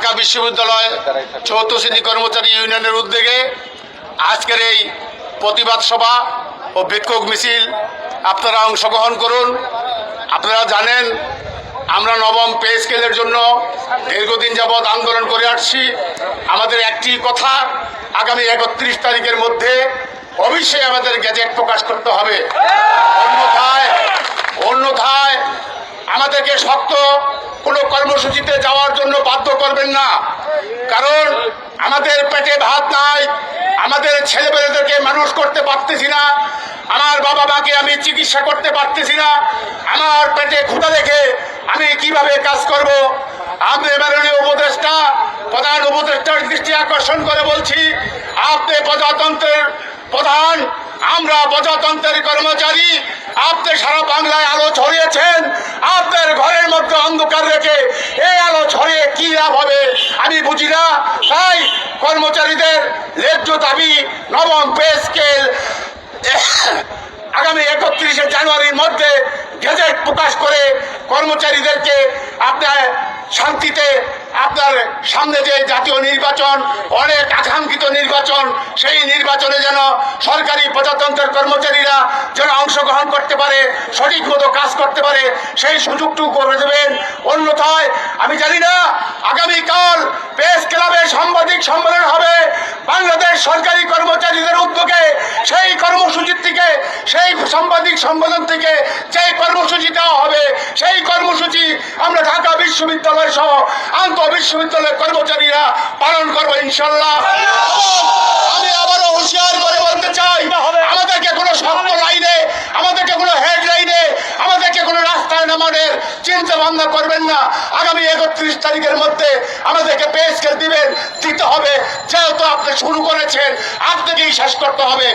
বিশ্ববিদ্যালয় চৌদ্দ শ্রেণি কর্মচারী ইউনিয়নের উদ্যোগে আজকের এই প্রতিবাদ সভা ও বিক্ষোভ মিছিল আপনারা অংশগ্রহণ করুন। আপনারা জানেন, আমরা নবম পে স্কেলের জন্য দীর্ঘদিন যাবৎ আন্দোলন করে আসছি। আমাদের একটি কথা, আগামী একত্রিশ তারিখের মধ্যে অবশ্যই আমাদের গ্যাজেট প্রকাশ করতে হবে। অন্যথায় অন্যথায় আমাদেরকে শক্ত কোনো কর্মসূচিতে যাওয়ার জন্য বাধ্য করবেন না। কারণ আমাদের পেটে ভাত নাই, আমাদের ছেলেমেয়েদেরকে মানুষ করতে পারতেছি না, আমার বাবা মাকে আমি চিকিৎসা করতে পারতেছি না, আমার পেটে ক্ষুধা দেখে আমি কীভাবে কাজ করব? আপনি মাননীয় উপদেষ্টা, প্রধান উপদেষ্টার দৃষ্টি আকর্ষণ করে বলছি, আপনি প্রজাতন্ত্রের প্রধান, আমরা প্রজাতন্ত্রের কর্মচারী, আপনি সারা বাংলায় আলো মধ্যে অন্ধকার রেখে এই আলো ছড়িয়ে কি লাভ হবে? আমি বুঝি না। তাই কর্মচারীদের ন্যায্য দাবি নবম পে স্কেল। আগামী একত্রিশে জানুয়ারির মধ্যে গেজেট প্রকাশ করে কর্মচারীদেরকে আপনার শান্তিতে আপনার সামনে যে জাতীয় নির্বাচন, অনেক আকাঙ্ক্ষিত নির্বাচন, সেই নির্বাচনে যেন সরকারি প্রজাতন্ত্রের কর্মচারীরা যেন অংশগ্রহণ করতে পারে, সঠিক মতো কাজ করতে পারে, সেই সুযোগটুকু করে দেবেন। অন্যথায়, আমি জানি না, আগামীকাল প্রেস ক্লাবে সাংবাদিক সম্মেলন হবে। বাংলাদেশ সরকারি কর্মচারীদের উদ্যোগে সেই কর্মসূচির থেকে, সেই সাংবাদিক সম্মেলন থেকে যেই কর্মসূচি দেওয়া হবে, সেই কর্মসূচি আমরা ঢাকা বিশ্ববিদ্যালয় সহ আন্তঃ বিশ্ববিদ্যালয়ের কর্মচারীরা পালন করব ইনশাল্লাহ আমি আবারও হুঁশিয়ার করে বলতে চাই আমাদেরকে কোনো শক্ত লাইনে আমাদেরকে কোনো হেড লাইনে আমাদেরকে কোনো রাস্তায় চিন্তা ভাবনা করবেন না। আগামী একত্রিশ তারিখের মধ্যে আমাদেরকে পে স্কেল দিবেন, দিতে হবে। যেহেতু আপনি শুরু করেছেন, আপনাকেই শেষ করতে হবে।